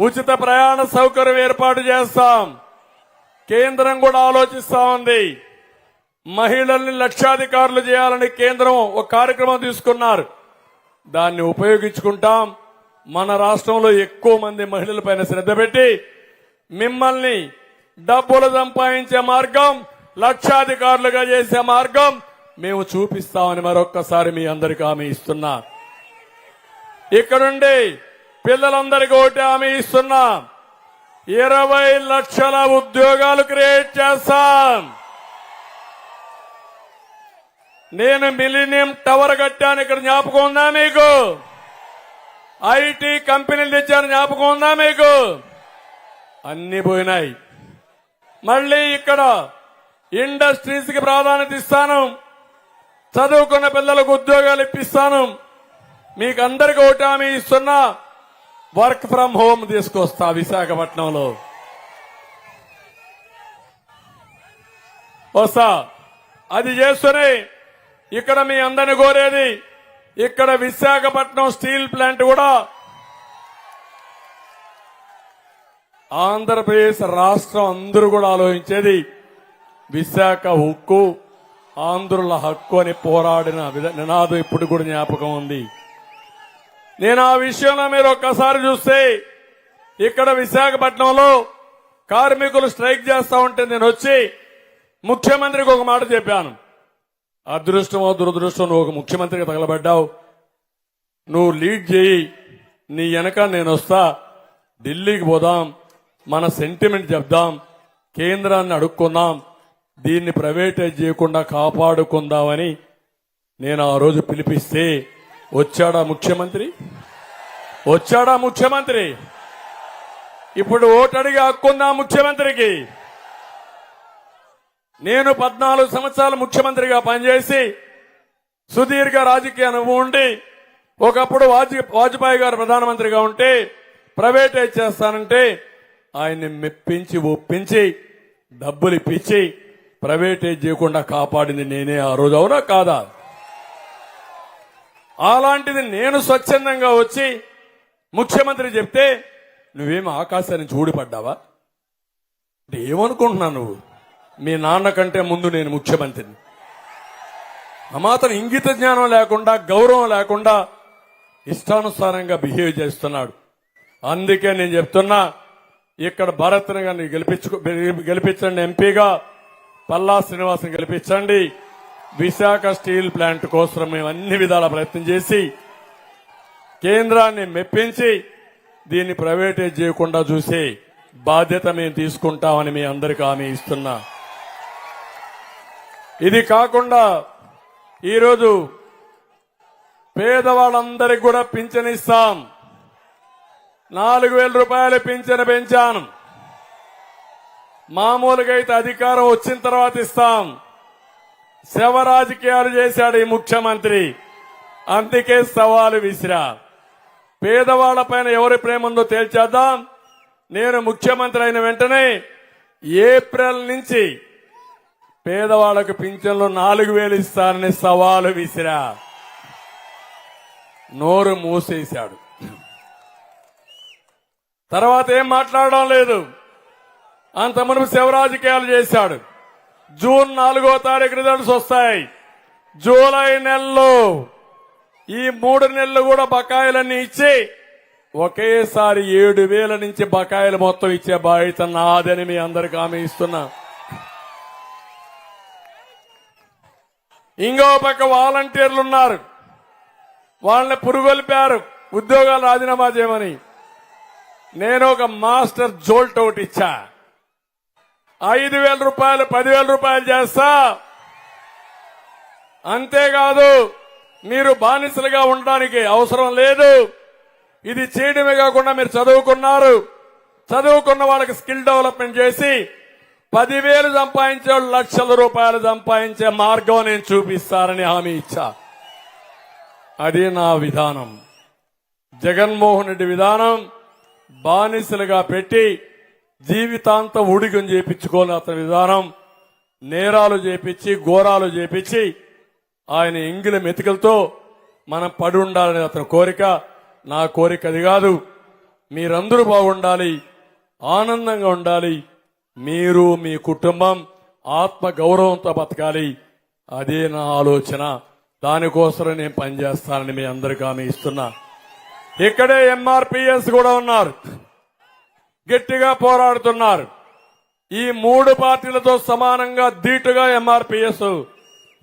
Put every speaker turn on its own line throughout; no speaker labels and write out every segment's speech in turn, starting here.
ఉచిత ప్రయాణ సౌకర్యం ఏర్పాటు చేస్తాం. కేంద్రం కూడా ఆలోచిస్తా ఉంది. మహిళల్ని లక్షాధికారులు చేయాలని కేంద్రం ఒక కార్యక్రమం తీసుకున్నారు. దాన్ని ఉపయోగించుకుంటాం. మన రాష్ట్రంలో ఎక్కువ మంది మహిళలపైన శ్రద్ధ పెట్టి మిమ్మల్ని డబ్బులు సంపాదించే మార్గం లక్షాధికారులుగా చేసే మార్గం మేము చూపిస్తామని మరొక్కసారి మీ అందరికీ హామీ ఇస్తున్నా. ఇక్కడుండి పిల్లలందరికీ ఒకటి హామీ ఇస్తున్నా. ఇరవై లక్షల ఉద్యోగాలు క్రియేట్ చేస్తాం. నేను మిలీనియం టవర్ కట్టాను ఇక్కడ జ్ఞాపకం ఉందా మీకు? ఐటీ కంపెనీలు తెచ్చాను జ్ఞాపకం ఉందా మీకు? అన్ని పోయినాయి. మళ్ళీ ఇక్కడ ఇండస్ట్రీస్కి ప్రాధాన్యత ఇస్తాను. చదువుకున్న పిల్లలకు ఉద్యోగాలు ఇప్పిస్తాను. మీకు అందరికీ ఒకటి హామీ ఇస్తున్నా. వర్క్ ఫ్రం హోమ్ తీసుకొస్తా విశాఖపట్నంలో. వస్తా. అది చేస్తూనే ఇక్కడ మీ అందరిని కోరేది ఇక్కడ విశాఖపట్నం స్టీల్ ప్లాంట్ కూడా ఆంధ్రప్రదేశ్ రాష్ట్రం అందరూ కూడా ఆలోచించేది విశాఖ ఉక్కు ఆంధ్రుల హక్కు అని పోరాడిన నినాదం ఇప్పుడు కూడా జ్ఞాపకం ఉంది. నేను ఆ విషయంలో మీరు ఒక్కసారి చూస్తే ఇక్కడ విశాఖపట్నంలో కార్మికులు స్ట్రైక్ చేస్తా ఉంటే నేను వచ్చి ముఖ్యమంత్రికి ఒక మాట చెప్పాను. అదృష్టమో దురదృష్టం నువ్వు ఒక ముఖ్యమంత్రికి తగలబడ్డావు. నువ్వు లీడ్ చేయి. నీ వెనక నేను వస్తా. ఢిల్లీకి పోదాం. మన సెంటిమెంట్ చెప్దాం. కేంద్రాన్ని అడుక్కుందాం. దీన్ని ప్రైవేటైజ్ చేయకుండా కాపాడుకుందామని నేను ఆ రోజు పిలిపిస్తే వచ్చాడా ముఖ్యమంత్రి? వచ్చాడా ముఖ్యమంత్రి? ఇప్పుడు ఓటడిగి హక్కుందా ముఖ్యమంత్రికి? నేను పద్నాలుగు సంవత్సరాలు ముఖ్యమంత్రిగా పనిచేసి సుదీర్ఘ రాజకీయ అనుభవం ఉండి ఒకప్పుడు వాజ్పేయి గారు ప్రధానమంత్రిగా ఉంటే ప్రైవేటైజ్ చేస్తానంటే ఆయన్ని మెప్పించి ఒప్పించి డబ్బులు ఇప్పించి ప్రైవేటైజ్ చేయకుండా కాపాడింది నేనే ఆ రోజు. అవునా కాదా? అలాంటిది నేను స్వచ్ఛందంగా వచ్చి ముఖ్యమంత్రి చెప్తే నువ్వేమి ఆకాశాన్ని చూడిపడ్డావా? ఏమనుకుంటున్నావు నువ్వు? మీ నాన్న కంటే ముందు నేను ముఖ్యమంత్రిని. అమాతను ఇంగిత జ్ఞానం లేకుండా గౌరవం లేకుండా ఇష్టానుసారంగా బిహేవ్ చేస్తున్నాడు. అందుకే నేను చెప్తున్నా ఇక్కడ భరత్ని గారిని గెలిపించుకో గెలిపించండి ఎంపీగా పల్లా శ్రీనివాసం గెలిపించండి. విశాఖ స్టీల్ ప్లాంట్ కోసం మేము అన్ని విధాల ప్రయత్నం చేసి కేంద్రాన్ని మెప్పించి దీన్ని ప్రైవేటైజ్ చేయకుండా చూసే బాధ్యత మేము తీసుకుంటామని మీ అందరికీ హామీ ఇస్తున్నా. ఇది కాకుండా ఈరోజు పేదవాళ్ళందరికి కూడా పింఛన్ ఇస్తాం. నాలుగు వేల రూపాయలు పింఛన్ పెంచాను. మామూలుగా అయితే అధికారం వచ్చిన తర్వాత ఇస్తాం. శవ రాజకీయాలు చేశాడు ఈ ముఖ్యమంత్రి. అందుకే సవాలు విసిరా. పేదవాళ్ళపైన ఎవరి ప్రేమ ఉందో తేల్చేద్దాం. నేను ముఖ్యమంత్రి అయిన వెంటనే ఏప్రిల్ నుంచి పేదవాళ్ళకు పింఛన్లు నాలుగు వేలు ఇస్తానని సవాలు విసిరా. నోరు మూసేశాడు. తర్వాత ఏం మాట్లాడడం లేదు. అంత మునుపు శివరాజకీయాలు చేశాడు. జూన్ నాలుగో తారీఖు రిజల్ట్స్ వస్తాయి. జూలై నెలలో ఈ మూడు నెలలు కూడా బకాయిలన్నీ ఇచ్చి ఒకేసారి ఏడు వేల నుంచి బకాయిలు మొత్తం ఇచ్చే బాధ్యత నాదని మీ అందరికి హామీ ఇస్తున్నా. ఇంకో పక్క వాలంటీర్లు ఉన్నారు. వాళ్ళని పురుగొల్పారు. ఉద్యోగాలు రాజీనామా చేయమని. నేను ఒక మాస్టర్ జోల్ట్ ఒకటి ఇచ్చా. ఐదు వేల రూపాయలు పదివేల రూపాయలు చేస్తా. అంతేకాదు మీరు బానిసలుగా ఉండడానికి అవసరం లేదు. ఇది చేయడమే కాకుండా మీరు చదువుకున్నారు. చదువుకున్న వాళ్ళకి స్కిల్ డెవలప్మెంట్ చేసి పదివేలు సంపాదించే లక్షల రూపాయలు సంపాదించే మార్గం నేను చూపిస్తానని హామీ ఇచ్చా. అది నా విధానం. జగన్మోహన్ రెడ్డి విధానం బానిసలుగా పెట్టి జీవితాంతం ఉడిగం చేపించుకోని అతని విధానం నేరాలు చేపించి ఘోరాలు చేపించి ఆయన ఇంగిల మెతికలతో మనం పడి ఉండాలని అతని కోరిక నా కోరిక అది కాదు. మీరందరూ బాగుండాలి ఆనందంగా ఉండాలి మీరు మీ కుటుంబం ఆత్మ గౌరవంతో బతకాలి. అదే నా ఆలోచన. దానికోసం నేను పనిచేస్తానని మీ అందరికీ హామీ ఇస్తున్నా. ఇక్కడే ఎంఆర్పిఎస్ కూడా ఉన్నారు. గట్టిగా పోరాడుతున్నారు. ఈ మూడు పార్టీలతో సమానంగా ధీటుగా ఎంఆర్పిఎస్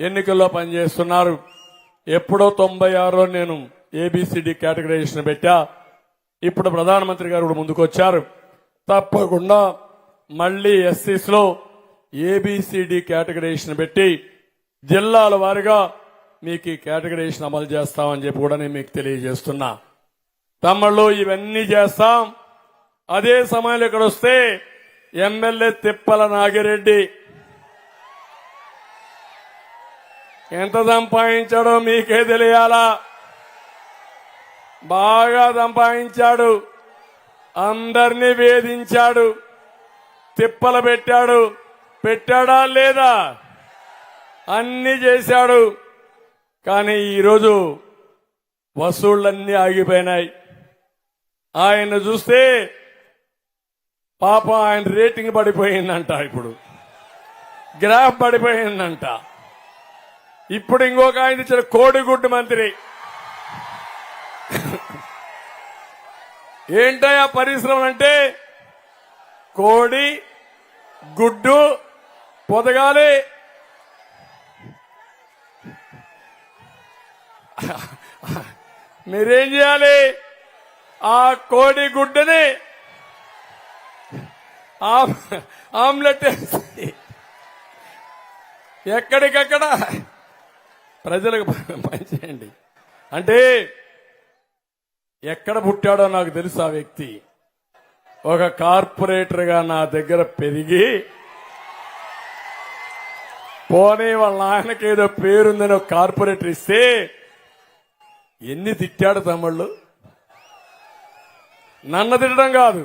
ఎన్నికల్లో పనిచేస్తున్నారు. ఎప్పుడో తొంభై ఆరులో నేను ఏబిసిడి కేటగరైజేషన్ పెట్టా. ఇప్పుడు ప్రధానమంత్రి గారు కూడా ముందుకొచ్చారు. తప్పకుండా మళ్ళీ ఎస్సీస్లో ఏబిసిడి కేటగరైజేషన్ పెట్టి జిల్లాల వారిగా మీకు ఈ కేటగరైజేషన్ అమలు చేస్తామని చెప్పి కూడా నేను మీకు తెలియజేస్తున్నా. తమ్ముళ్ళు ఇవన్నీ చేస్తాం. అదే సమయంలో ఇక్కడ వస్తే ఎమ్మెల్యే తిప్పల నాగిరెడ్డి. ఎంత సంపాదించాడో మీకే తెలియాలా? బాగా సంపాదించాడు. అందరినీ వేధించాడు. తిప్పలు పెట్టాడు. పెట్టాడా లేదా? అన్ని చేశాడు. కానీ ఈరోజు వసూళ్ళన్నీ ఆగిపోయినాయి. ఆయన చూస్తే పాప ఆయన రేటింగ్ పడిపోయిందంట ఇప్పుడు. గ్రాఫ్ పడిపోయిందంట. ఇప్పుడు ఇంకొక ఆయన ఇచ్చిన కోడిగుడ్డు మంత్రి. ఏంటయ్యా పరిశ్రమలు అంటే? కోడి గుడ్డు పొదగాలి. మీరేం చేయాలి? ఆ కోడి గుడ్డుని ఆమ్లెట్ వేసి. ఎక్కడికక్కడ. ప్రజలకు పనిచేయండి అంటే ఎక్కడ పుట్టాడో నాకు తెలుసు ఆ వ్యక్తి. ఒక కార్పొరేటర్గా నా దగ్గర పెరిగి పోనీ వాళ్ళ నాయనకి ఏదో పేరుందని ఒక కార్పొరేటర్ ఇస్తే ఎన్ని తిట్టాడు తమ్ముళ్ళు? నన్ను తిట్టడం కాదు.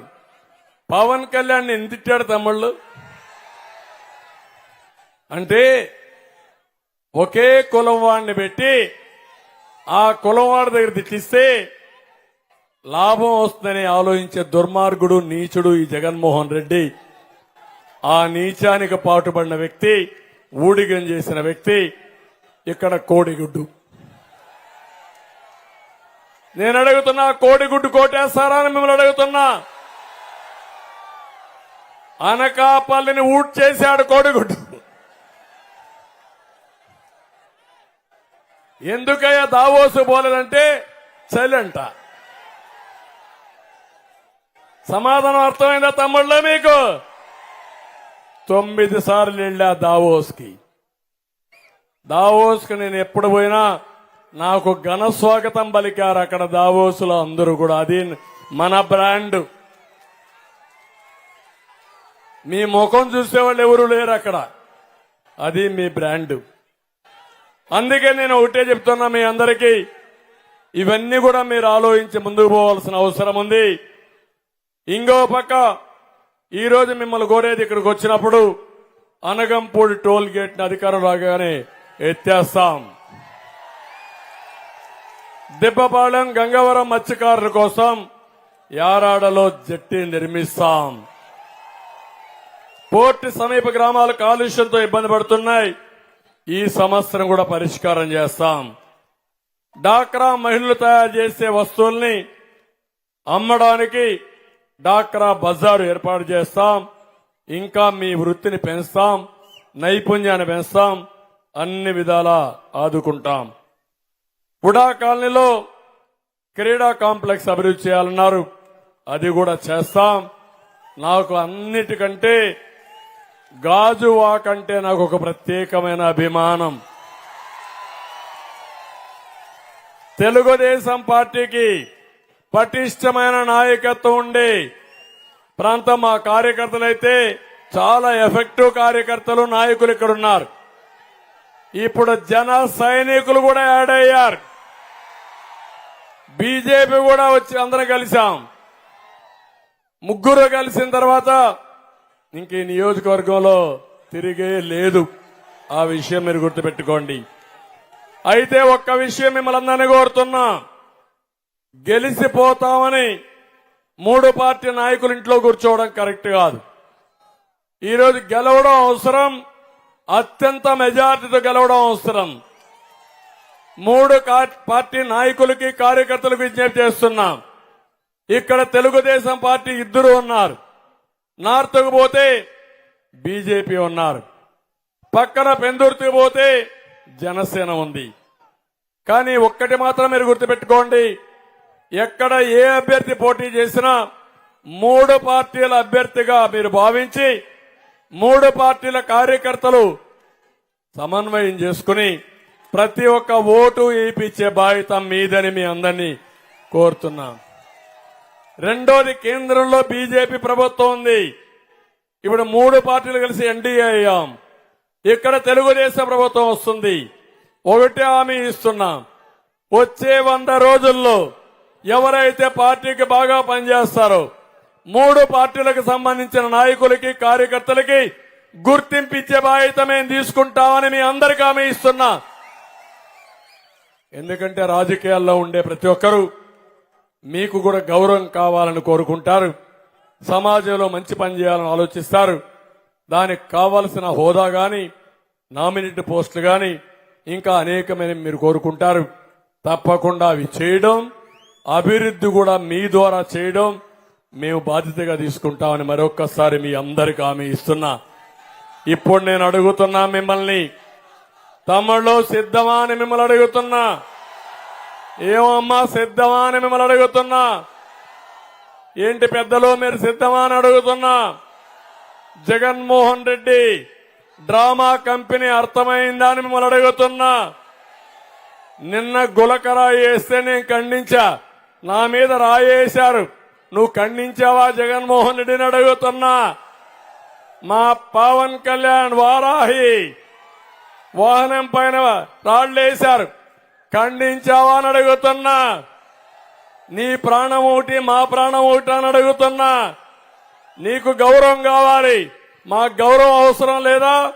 పవన్ కళ్యాణ్ ఎన్ని తిట్టాడు తమ్ముళ్ళు? అంటే ఒకే కులం వాడిని పెట్టి ఆ కులం వాడి దగ్గర తిట్టిస్తే లాభం వస్తుందని ఆలోచించే దుర్మార్గుడు నీచుడు ఈ జగన్మోహన్ రెడ్డి. ఆ నీచానికి పాటుపడిన వ్యక్తి ఊడిగం చేసిన వ్యక్తి ఇక్కడ కోడిగుడ్డు. నేను అడుగుతున్నా కోడిగుడ్డు కోటేస్తారా అని మిమ్మల్ని అడుగుతున్నా. అనకాపల్లిని ఊట్ చేశాడు కోడిగుడ్డు. ఎందుకయ్యా దావోసు పోలేదంటే చలంట సమాధానం అర్థమైందా తమ్ముళ్ళ మీకు? తొమ్మిది సార్లు వెళ్ళా దావోస్కి. దావోస్కి నేను ఎప్పుడు పోయినా నాకు ఘన స్వాగతం పలికారు అక్కడ దావోసులో అందరూ కూడా. అది మన బ్రాండ్. మీ ముఖం చూసేవాళ్ళు ఎవరు లేరు అక్కడ. అది మీ బ్రాండ్. అందుకే నేను ఒకటే చెప్తున్నా మీ అందరికీ ఇవన్నీ కూడా మీరు ఆలోచించి ముందుకు పోవాల్సిన అవసరం ఉంది. ఇంకో పక్క ఈరోజు మిమ్మల్ని కోరేది ఇక్కడికి వచ్చినప్పుడు అనగంపూడి టోల్ గేట్ అధికారం రాగానే ఎత్తేస్తాం. దిబ్బపాళెం గంగవరం మత్స్యకారుల కోసం యారాడలో జట్టి నిర్మిస్తాం. పోర్టు సమీప గ్రామాలు కాలుష్యంతో ఇబ్బంది పడుతున్నాయి. ఈ సమస్యను కూడా పరిష్కారం చేస్తాం. డాక్రా మహిళలు తయారు చేసే వస్తువుల్ని అమ్మడానికి డాక్రా బజారు ఏర్పాటు చేస్తాం. ఇంకా మీ వృత్తిని పెంచుతాం. నైపుణ్యాన్ని పెంచుతాం. అన్ని విధాలా ఆదుకుంటాం. ఉడా కాలనీలో క్రీడా కాంప్లెక్స్ అభివృద్ధి చేయాలన్నారు. అది కూడా చేస్తాం. నాకు అన్నిటికంటే గాజువాక్ అంటే నాకు ఒక ప్రత్యేకమైన అభిమానం. తెలుగుదేశం పార్టీకి పటిష్టమైన నాయకత్వం ఉండే ప్రాంతం మా కార్యకర్తలైతే చాలా ఎఫెక్టివ్ కార్యకర్తలు నాయకులు ఇక్కడ ఉన్నారు. ఇప్పుడు జన సైనికులు కూడా యాడ్ అయ్యారు. బీజేపీ కూడా వచ్చి అందరం కలిసాం. ముగ్గురు కలిసిన తర్వాత ఇంక ఈ నియోజకవర్గంలో తిరిగే లేదు. ఆ విషయం మీరు గుర్తుపెట్టుకోండి. అయితే ఒక్క విషయం మిమ్మల్ని అందరినీ కోరుతున్నా గెలిచిపోతామని మూడు పార్టీ నాయకులు ఇంట్లో కూర్చోవడం కరెక్ట్ కాదు. ఈరోజు గెలవడం అవసరం. అత్యంత మెజార్టీతో గెలవడం అవసరం. మూడు పార్టీ నాయకులకి కార్యకర్తలకు విజ్ఞప్తి చేస్తున్నాం. ఇక్కడ తెలుగుదేశం పార్టీ ఇద్దరు ఉన్నారు. నార్త్కు పోతే బీజేపీ ఉన్నారు. పక్కన పెందుర్తికి పోతే జనసేన ఉంది. కానీ ఒక్కటి మాత్రం మీరు గుర్తుపెట్టుకోండి. ఎక్కడ ఏ అభ్యర్థి పోటీ చేసినా మూడు పార్టీల అభ్యర్థిగా మీరు భావించి మూడు పార్టీల కార్యకర్తలు సమన్వయం చేసుకుని ప్రతి ఒక్క ఓటు వేయించే బాధ్యత మీదని మీ అందరినీ కోరుతున్నాం. రెండోది కేంద్రంలో బీజేపీ ప్రభుత్వం ఉంది. ఇప్పుడు మూడు పార్టీలు కలిసి ఎన్డీఏ అయ్యాం. ఇక్కడ తెలుగుదేశం ప్రభుత్వం వస్తుంది. ఒకటి హామీ ఇస్తున్నాం. వచ్చే వంద రోజుల్లో ఎవరైతే పార్టీకి బాగా పనిచేస్తారో మూడు పార్టీలకు సంబంధించిన నాయకులకి కార్యకర్తలకి గుర్తింపు ఇచ్చే బాధ్యత మేము తీసుకుంటామని మీ అందరికీ హామీ ఇస్తున్నా. ఎందుకంటే రాజకీయాల్లో ఉండే ప్రతి ఒక్కరూ మీకు కూడా గౌరవం కావాలని కోరుకుంటారు. సమాజంలో మంచి పని చేయాలని ఆలోచిస్తారు. దానికి కావలసిన హోదా గాని నామినేట్ పోస్టులు గాని ఇంకా అనేకమైన మీరు కోరుకుంటారు. తప్పకుండా అవి చేయడం అభివృద్ధి కూడా మీ ద్వారా చేయడం మేము బాధ్యతగా తీసుకుంటామని మరొక్కసారి మీ అందరికి హామీ ఇస్తున్నా. ఇప్పుడు నేను అడుగుతున్నా మిమ్మల్ని. తమ్ముళ్ళు సిద్ధమా అని మిమ్మల్ని అడుగుతున్నా. ఏమమ్మా సిద్ధమా అని మిమ్మల్ని అడుగుతున్నా? ఏంటి పెద్దలు మీరు సిద్ధమా అని అడుగుతున్నా? జగన్మోహన్ రెడ్డి డ్రామా కంపెనీ అర్థమైందా అని మిమ్మల్ని అడుగుతున్నా? నిన్న గులకరా వేస్తే నేను ఖండించా. నా మీద రాయేశారు. నువ్వు ఖండించావా జగన్మోహన్ రెడ్డిని అడుగుతున్నా? మా పవన్ కళ్యాణ్ వారాహి వాహనం పైన రాళ్ళేశారు ఖండించావా అని అడుగుతున్నా. నీ ప్రాణం ఒకటి మా ప్రాణం ఒకటి అని అడుగుతున్నా. నీకు గౌరవం కావాలి. మాకు గౌరవం అవసరం లేదా?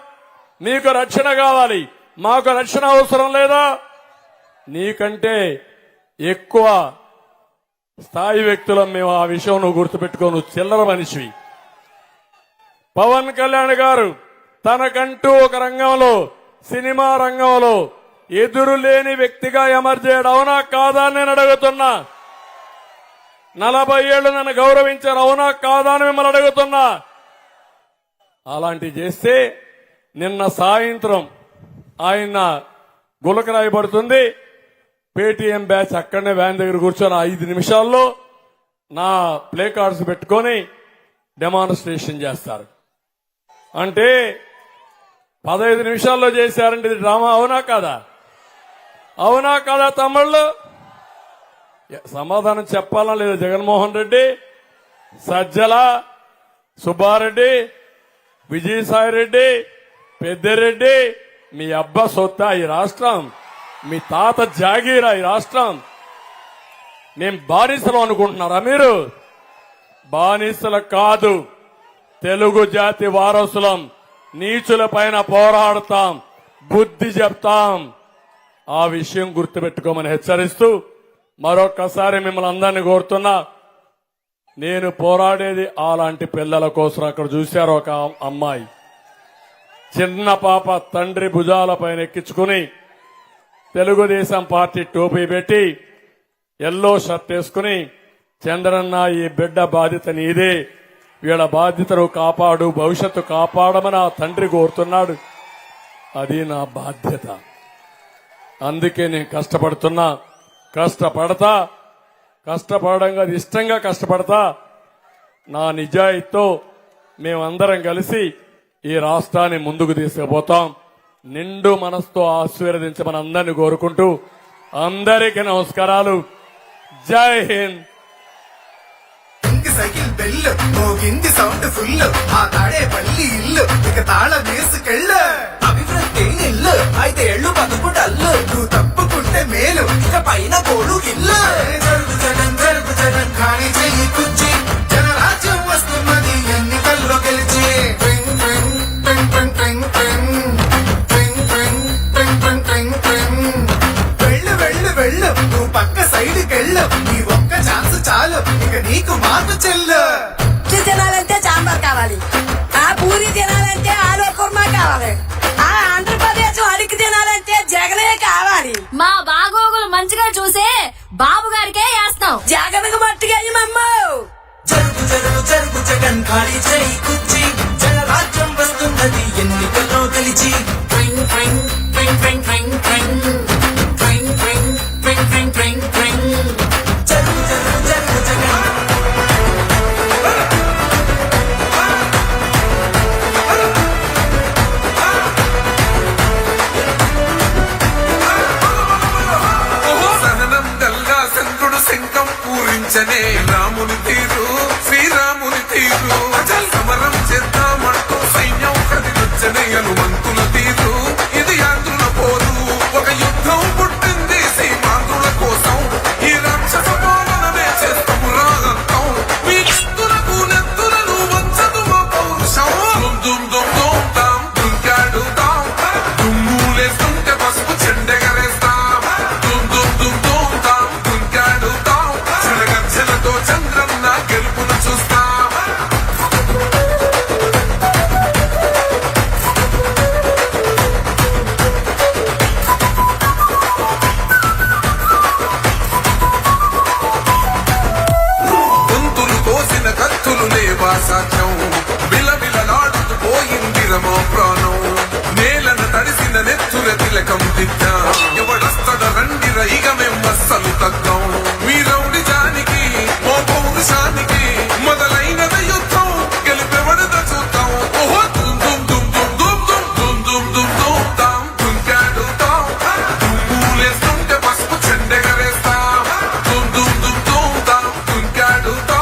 నీకు రక్షణ కావాలి. మాకు రక్షణ అవసరం లేదా? నీకంటే ఎక్కువ స్థాయి వ్యక్తులం మేము ఆ విషయం నువ్వు చిల్లర మనిషివి. పవన్ కళ్యాణ్ గారు తనకంటూ ఒక రంగంలో సినిమా రంగంలో ఎదురు లేని వ్యక్తిగా ఎమర్జేయడం అవునా కాదా అని నేను అడుగుతున్నా. నలభై ఏళ్ళు నన్ను గౌరవించారు అవునా కాదా అని మిమ్మల్ని అడుగుతున్నా. అలాంటివి చేస్తే నిన్న సాయంత్రం ఆయన గులక రాయబడుతుంది. పేటీఎం బ్యాచ్ అక్కడనే వ్యాన్ దగ్గర కూర్చొని ఐదు నిమిషాల్లో నా ప్లే కార్డ్స్ పెట్టుకొని డెమాన్స్ట్రేషన్ చేస్తారు. అంటే పదహైదు నిమిషాల్లో చేశారంటే ఇది డ్రామా అవునా కాదా? అవునా కదా తమ్ముళ్ళు? సమాధానం చెప్పాలా లేదా జగన్మోహన్ రెడ్డి? సజ్జల సుబ్బారెడ్డి విజయసాయి రెడ్డి పెద్దిరెడ్డి మీ అబ్బ సొత్తా ఈ రాష్ట్రం మీ తాత జాగీరా ఈ రాష్ట్రం. మేం బానిసలు అనుకుంటున్నారా మీరు? బానిసలు కాదు. తెలుగు జాతి వారసులం. నీచుల పైన పోరాడతాం. బుద్ధి చెప్తాం. ఆ విషయం గుర్తుపెట్టుకోమని హెచ్చరిస్తూ మరొక్కసారి మిమ్మల్ని అందరినీ కోరుతున్నా నేను పోరాడేది అలాంటి పిల్లల కోసం అక్కడ చూశారు ఒక అమ్మాయి. చిన్న పాప తండ్రి భుజాలపైన ఎక్కించుకుని తెలుగుదేశం పార్టీ టోపీ పెట్టి ఎల్లో షర్ట్ వేసుకుని చంద్రన్న ఈ బిడ్డ బాధ్యత నీదే. వీళ్ళ బాధ్యతను కాపాడు భవిష్యత్తు కాపాడమని ఆ తండ్రి కోరుతున్నాడు. అది నా బాధ్యత. అందుకే నేను కష్టపడుతున్నా. కష్టపడతా. కష్టపడంగా అది ఇష్టంగా కష్టపడతా. నా నిజాయితీతో మేమందరం కలిసి ఈ రాష్ట్రాన్ని ముందుకు తీసుకుపోతాం. నిండు మనసుతో ఆశీర్వదించమని అందరినీ కోరుకుంటూ అందరికీ నమస్కారాలు. జై హింద్.
సైకిల్ బెల్ మోగింది సౌండ్ ఫుల్ ఆ తాడే పల్లి ఇల్లు ఇక తాళ వేసుకెళ్ళ.
అభివృద్ధి నిల్లు ఐదేళ్ళు బతుకు డల్లు
నువ్వు తప్పుకుంటే మేలు.
ఇక పైన కోడు ఇల్లు.
జరుగు జగన్ జరుగు జగన్. ఖాళీ చెయ్యి కుచ్చి. జనరాజ్యం వస్తున్నది ఎన్నికల్లో గెలిచి. మా
బాగోగులు మంచిగా చూసే బాబు గారికే వేస్తాం.
జాగ్రత్తగా మట్టిగా
జరుగు జరుగు జరుగు జగన్ ఖాళీ చేయి కుచ్చి జనరాజ్యం వస్తున్నది ఎన్నికల్లో గెలిచి.
అసాధ్యం విలవిలలాడుతూ పోయిందిరమో ప్రాణం. నేలను తడిసిన నెత్తుర తిలకం దిద్ద. ఎవడస్తడ రండిర ఇక మేము అస్సలు తగ్గం. మీరౌడి జానికి మో పౌరుషానికి మొదల